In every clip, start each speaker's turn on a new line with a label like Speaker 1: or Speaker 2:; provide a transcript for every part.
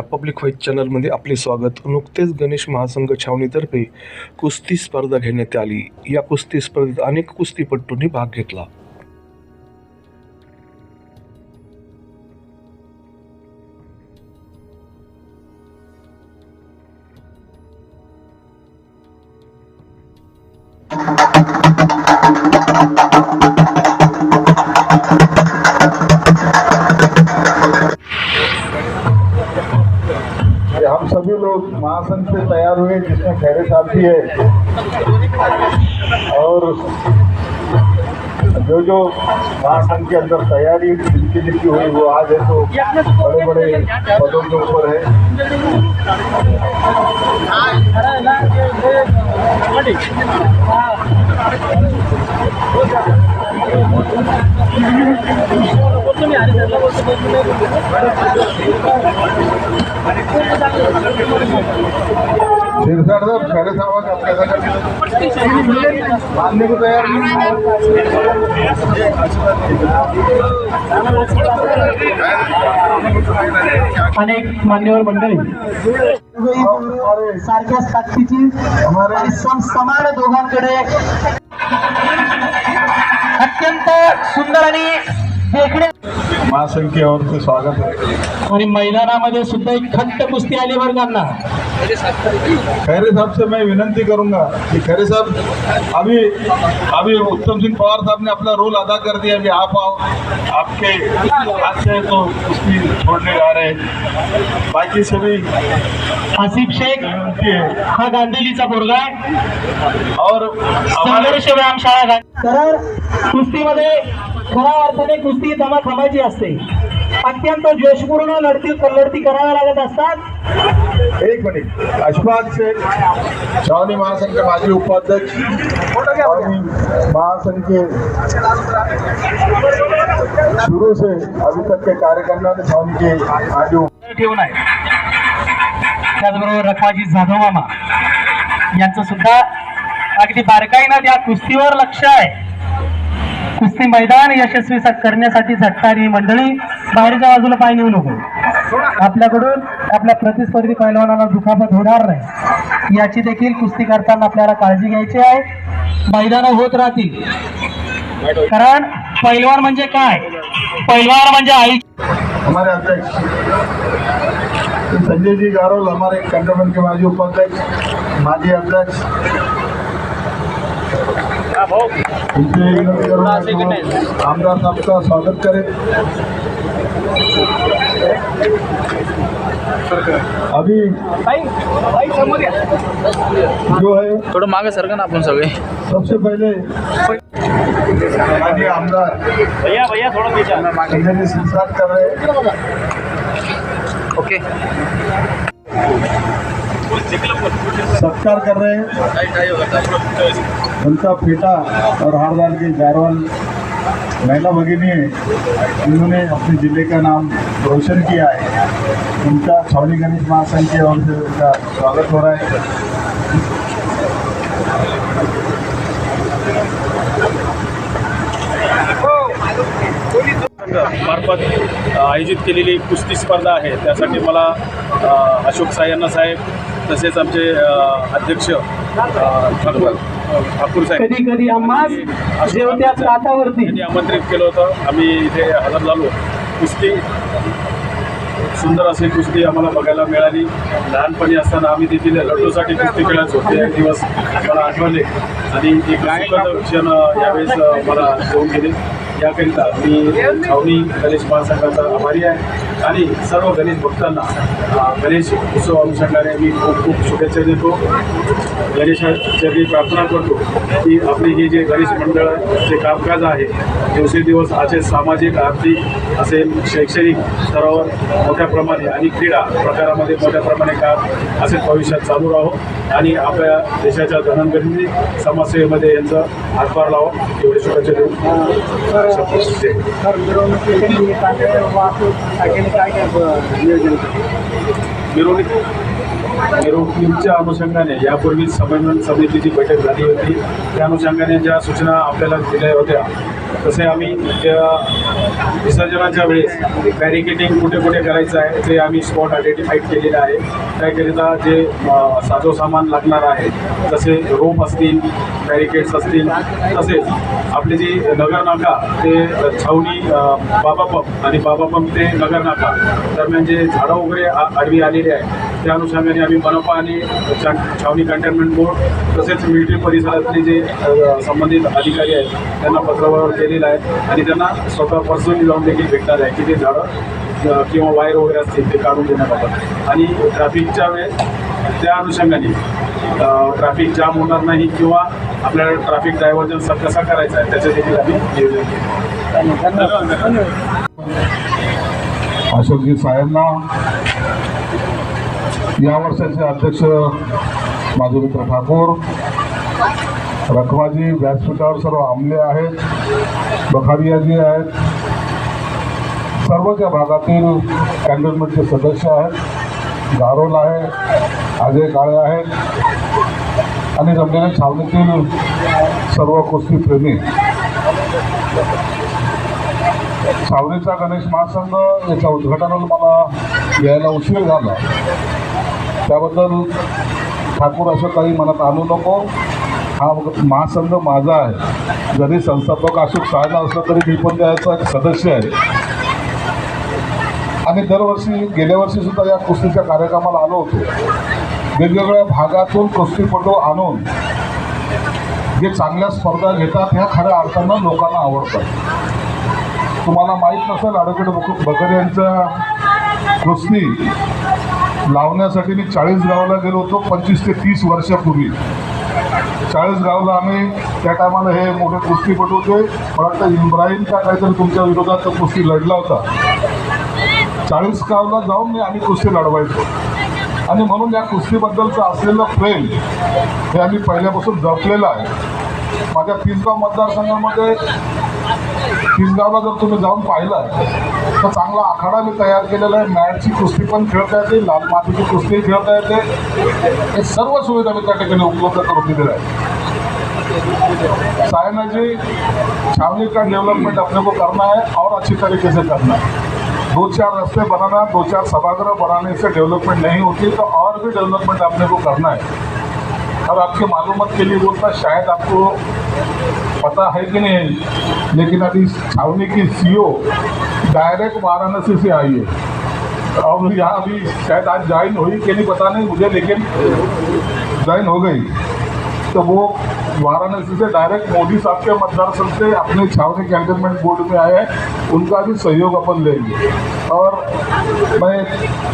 Speaker 1: नमस्कार public white चॅनलमध्ये आपले स्वागत. नुकतेच गणेश महासंघ छावणीतर्फे कुस्ती स्पर्धा घेण्यात आली. या कुस्ती स्पर्धेत अनेक कुस्तीपटूंनी भाग घेतला.
Speaker 2: महासंघ से तैयार हुए, जिसमें खैरे साहब भी है। और जो जो महासंघ के अंदर तैयारी जिनकी जिनकी हुई, वो आज है तो बड़े बड़े पदों के ऊपर है। सिरसाट साहब खैरे साहब तयार
Speaker 3: अनेक मान्यवर मंडळी. सारख्या साक्षीची सम समान दोघांकडे अत्यंत सुंदर आणि देखणे
Speaker 2: की से स्वागत है
Speaker 3: आणि मैदानामध्ये सुद्धा एक खट्ट कुस्ती आली वर्गांना.
Speaker 2: खैरे साहब से मैं विनंती करूंगा कि खैरे साहब अभी अभी उत्तम सिंह पवार साहब ने अपना रोल अदा कर दिया अभी आप आओ आपके हाथ से तो कुश्ती छोड़ने जा रहे हैं. बाकी सभी
Speaker 3: आसिफ शेख
Speaker 2: विनंती है
Speaker 3: हा गांधीलीचा पोरगा आहे.
Speaker 2: और
Speaker 3: संघर्ष व्यायामशाळा तर कुस्तीमध्ये खऱ्या अर्थाने कुस्ती जमा थांबायची असते. अत्यंत जोशपूर्ण लढती लढती कराव्या लागत असतात.
Speaker 2: एक मिनट. अशफाक से छावनी महासंघ माजी उपाध्यक्ष महासंघ के शुरू से अभी तक के कार्यकर्ता ने छावनी के माजी
Speaker 3: ठेवून आहे. त्याचबरोबर रखमाजी जाधव मामा यांचं सुद्धा अगदी बारकाईनं त्या कुस्तीवर लक्ष आहे. कुस्ती मैदान यशस्वी करण्यासाठी झटणारी मंडळी बाहेरच्या बाजूला पाय नेऊ नको. आपल्याकडून आपल्या प्रतिस्पर्धी पैलवानाला दुखापत होणार नाही. याची देखील कुस्ती करताना आपल्याला काळजी घ्यायची आहे. मैदानं होत राहतील. कारण पैलवान म्हणजे काय? पैलवान म्हणजे आई
Speaker 2: हमारे अध्यक्ष संजय जी गारोल हमारे कंटोनमेंट के माजी उपाध्यक्ष माजी अध्यक्ष आमदार साहब का स्वागत करें। अभी जो है
Speaker 4: थोडं मागे सरका ना आपण सगळे
Speaker 2: सबसे पहले आमदार
Speaker 4: भैया भैया थोडं पीछे
Speaker 2: कर रहे
Speaker 4: ओके।
Speaker 2: सत्कार कर रहे हैं। उनका बेटा और हारदार की जारवाल महिला भगिनी है। अपने जिले का नाम रोशन किया है। उनका छावनी गणेश महासंघ के ओर से उनका स्वागत हो रहा है।
Speaker 5: मार्फत आयोजित केलेली कुस्ती स्पर्धा आहे. त्यासाठी मला अशोक अशोक सायन्ना साहेब तसेच आमचे अध्यक्ष ठाकूर ठाकूर साहेब.
Speaker 3: कधी कधी
Speaker 5: आमंत्रित केलं होतं. आम्ही इथे हजर झालो. कुस्ती सुंदर अशी कुस्ती आम्हाला बघायला मिळाली. लहानपणी असताना आम्ही देखील लड्डूसाठी कुस्ती खेळायचो. ते दिवस मला आठवले. आणि एक क्षण यावेळेस मला येऊन गेले. याकरिता मी छावणी गणेश महासंघाचा आभारी आहे. आणि सर्व गणेश भक्तांना गणेश उत्सव अनुषंगाने मी खूप खूप शुभेच्छा देतो. गणेशाचरणी प्रार्थना करतो की आपली ही जे गणेश मंडळ जे कामकाज आहे दिवसेदिवस असे सामाजिक आर्थिक असेल शैक्षणिक स्तरावर मोठ्या प्रमाणे आणि क्रीडा प्रकारामध्ये मोठ्या प्रमाणे काम असे भविष्यात चालू राहो आणि आपल्या देशाच्या धनंगती समाजसेवेमध्ये यांचं हातभार लावा. एवढी शुभेच्छा देऊन काय घेतो. मिरवणूक निरोपीच्या अनुषंगाने यापूर्वी समन्वय समितीची बैठक झाली होती. त्या अनुषंगाने ज्या सूचना आपल्याला दिल्या होत्या तसे आम्ही त्या विसर्जनाच्या वेळेस बॅरिकेटिंग कुठे कुठे करायचं आहे ते आम्ही स्पॉट आयडेंटिफाईड केलेलं आहे. त्याकरिता जे साजोसामान लागणार आहे जसे रोप असतील बॅरिकेड्स असतील तसेच आपली जी नगर नाका ते छावणी बाबा पंप आणि बाबा पंप ते नगर नाका दरम्यान जे झाडं वगैरे आ- आडवी आलेली आहे त्या अनुषंगाने आम्ही मनपा आणि छा- छावणी कंटेनमेंट बोर्ड तसेच मिलिटरी परिसरातले जे संबंधित अधिकारी आहेत त्यांना पत्रव्यवहार केलेला आहे. आणि त्यांना स्वतः पर्सनली जाऊन देखील भेटणार आहे की ते झाडं किंवा वायर वगैरे असतील ते काढून देण्याबाबत. आणि ट्रॅफिकच्या वेळेस त्या अनुषंगाने ट्रॅफिक जाम होणार नाही किंवा आपल्याला ट्रॅफिक डायव्हर्जन कसा करायचा आहे त्याचे देखील आम्ही नियोजन केलं.
Speaker 6: अशोकजी साहेबांना या वर्षाचे अध्यक्ष माझे मित्र ठाकूर रखमाजी व्यासपीठावर सर्व आमले आहेत बखारियाजी आहेत सर्व त्या भागातील कॅन्टोन्मेंटचे सदस्य आहेत गारोल आहे अजय काळे आहेत आणि रमलेल्या छावणीतील सर्व कुस्तीप्रेमी छावणीचा गणेश महासंघ याच्या उद्घाटनाला मला यायला उशीर झाला. त्याबद्दल ठाकूर असं काही मनात आणू नको. हा महासंघ माझा आहे. जरी संस्थापक अशोक सायला असलं तरी मी पण त्याचा एक सदस्य आहे. आणि दरवर्षी गेल्या वर्षी सुद्धा या कुस्तीच्या कार्यक्रमाला आलो होतो. वेगवेगळ्या भागातून कुस्तीपटू आणून जे चांगल्या स्पर्धा घेतात ह्या खऱ्या अर्थानं लोकांना आवडतात. तुम्हाला माहीत नसेल ॲडव्होकेट बकर यांच्या कुस्ती लावण्यासाठी मी चाळीसगावला गेलो होतो पंचवीस ते तीस वर्षापूर्वी. चाळीसगावला आम्ही त्या टायमाला हे मोठे कुस्तीपटू होते मला वाटतं इब्राहिमचा काहीतरी तुमच्या विरोधात कुस्ती लढला होता. चाळीसगावला जाऊन मी आम्ही कुस्ती लढवायचो. आणि म्हणून या कुस्तीबद्दलचं असलेलं प्रेम हे आम्ही पहिल्यापासून जपलेलं आहे. माझ्या तिसगाव मतदारसंघामध्ये तिसगावला जर तुम्ही जाऊन पाहिलं तर चांगला आखाडा मी तयार केलेला आहे. मॅटची कुस्ती पण खेळता येते लाल मातीची कुस्ती खेळता येते. हे सर्व सुविधा मी त्या ठिकाणी उपलब्ध करून दिलेल्या आहेत. सायनाजी छावनी का डेवलपमेंट अपने को करना है और अच्छी तरीके से करना है दो चार रास्ते बनाना दो चार सभागृह बनाने से डेवलपमेंट नहीं होती तो और भी डेवलपमेंट अपने को करना है और आपके मालूमत के लिए बोलता शायद आपको पता है कि नहीं? लेकिन अभी छावनी की सीओ डायरेक्ट वाराणसी से आई है। और यहाँ अभी शायद आज ज्वाइन हुई कि नहीं पता नहीं मुझे, लेकिन ज्वाइन हो गई। तो वो वाराणसी से डायरेक्ट मोदी साहब के मतदार संघ से अपने छावनी कैंटोनमेंट बोर्ड में आए हैं। उनका भी सहयोग अपन लेंगे। और मैं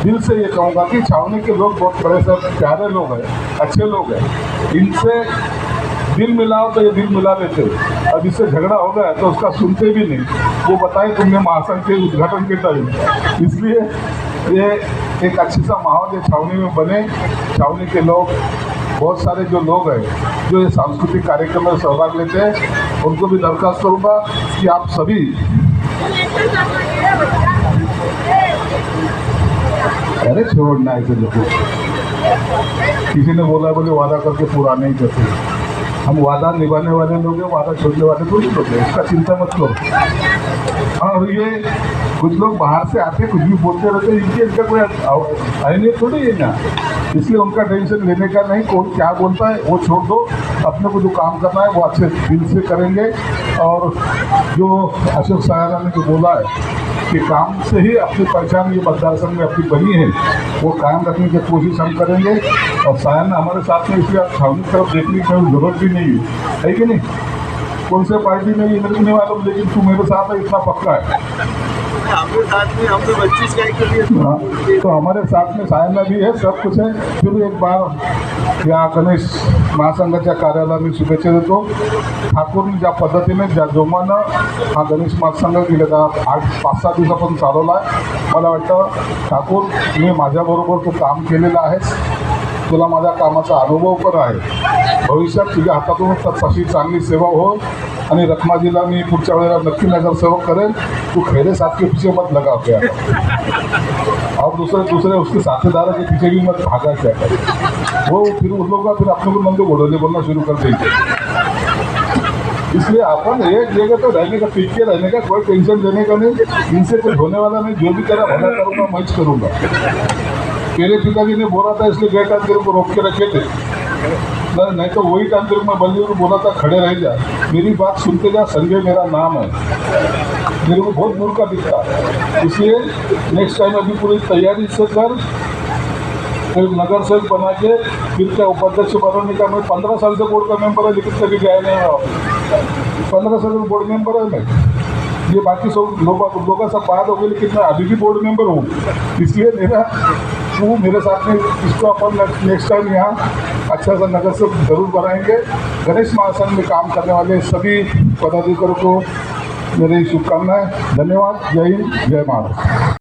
Speaker 6: दिल से ये कहूँगा कि छावनी के लोग बहुत बड़े से प्यारे लोग हैं, अच्छे लोग हैं। इनसे दिल मिलाओ तो ये दिल मिला लेते अब इससे झगड़ा हो गया तो उसका सुनते भी नहीं। वो बताए तुमने महासंघ के उद्घाटन के टाइम इसलिए ये एक अच्छी सा माहौल ये छावनी में बने। छावनी के लोग, बहुत सारे जो लोग हैं, जो ये सांस्कृतिक कार्यक्रम में सहभाग लेते हैं, उनको भी दरखास्त करूँगा कि आप सभी अरे छोड़ना ऐसे लोगों किसी ने बोला बोले वादा करके पूरा नहीं करते। हम वादा निभाने वाले लोग हैं वादा छोड़ने वाले थोड़ी लोग हैं इसका चिंता मत करो और ये कुछ लोग बाहर से आते कुछ भी बोलते रहते हैं इनके इनका कोई अहमियत थोड़ी है ना इसलिए उनका टेंशन लेने का नहीं कौन क्या बोलता है वो छोड़ दो अपने को जो काम करना है, वो अच्छे दिल से करेंगे। और जो अशोक सायरा ने जो बोला है कि काम से ही अपनी पहचान, ये मतदार संघ में अपनी बनी है, वो कायम रखने की कोशिश हम करेंगे। और सायन हमारे साथ में इसलिए आप तरफ़ देखने की ज़रूरत भी नहीं है। है कि नहीं? कौन से पार्टी में ये नहीं मालूम लेकिन तू मेरे साथ है, इतना पक्का है।
Speaker 4: तो
Speaker 6: हमारे साथ में सायना भी है सब कुछ है। फिर एक बार या गणेश महासंघाच्या कार्यालयाला मी शुभेच्छा देतो ठाकूरने ज्या पद्धतीने ज्या जोमानं हा गणेश महासंघ गेल्या का आठ पाच सहा दिवसापासून चालवला आहे मला वाटतं ठाकूर मी माझ्याबरोबर तो काम केलेलं आहेस तुला माझ्या कामाचा अनुभव पण आहे. भविष्यात तुझ्या हातातून तशी चांगली सेवा हो आणि रखमाजीला मी पुढच्या वेळेला नक्की नगरसेवक करेल. तू खेड़े साथ के पीछे मत लगा गया और दूसरे दूसरे उसके साथीदारों के पीछे भी मत भागा क्या करे वो हो, फिर उस लोग का फिर अपने को नंदू घोड़ोले बोलना शुरू कर देंगे. इसलिए अपन एक जगह तो रहने का पीछे रहने का कोई टेंशन देने का नहीं इनसे कुछ होने वाला नहीं जो भी तेरा भला करूँगा मैं करूँगा करूंगा. मेरे पिताजी ने बोला था, इसलिए गए तेरे को रोक के रखे थे। नहीं तो वही टाइम तेरे मैं बल्ली को बोला था, खड़े रह जा। मेरी बात सुनते जा, संजय मेरा नाम है। मेरे को बहुत दूर का दिखता। इसलिए नेक्स्ट टाइम अभी पूरी तैयारी से कर, फिर नगर सेवक बना के फिर क्या उपाध्यक्ष बनाने का मैं पंद्रह साल से बोर्ड का मेंबर है, लेकिन कभी गया नहीं है। पंद्रह साल से बोर्ड मेंबर है मैं। ये बाकी सब लोग लोगों सब बात हो गई, लेकिन मैं अभी भी बोर्ड मेंबर हूँ। इसलिए मेरा तू मेरे साथ में इसको अपन नेक्स्ट टाइम यहाँ अच्छा सा नगर से ज़रूर बनाएँगे। गणेश महासन में काम करने वाले सभी पदाधिकारियों को मेरी शुभकामनाएँ। धन्यवाद। जय हिंद, जय महाराष्ट्र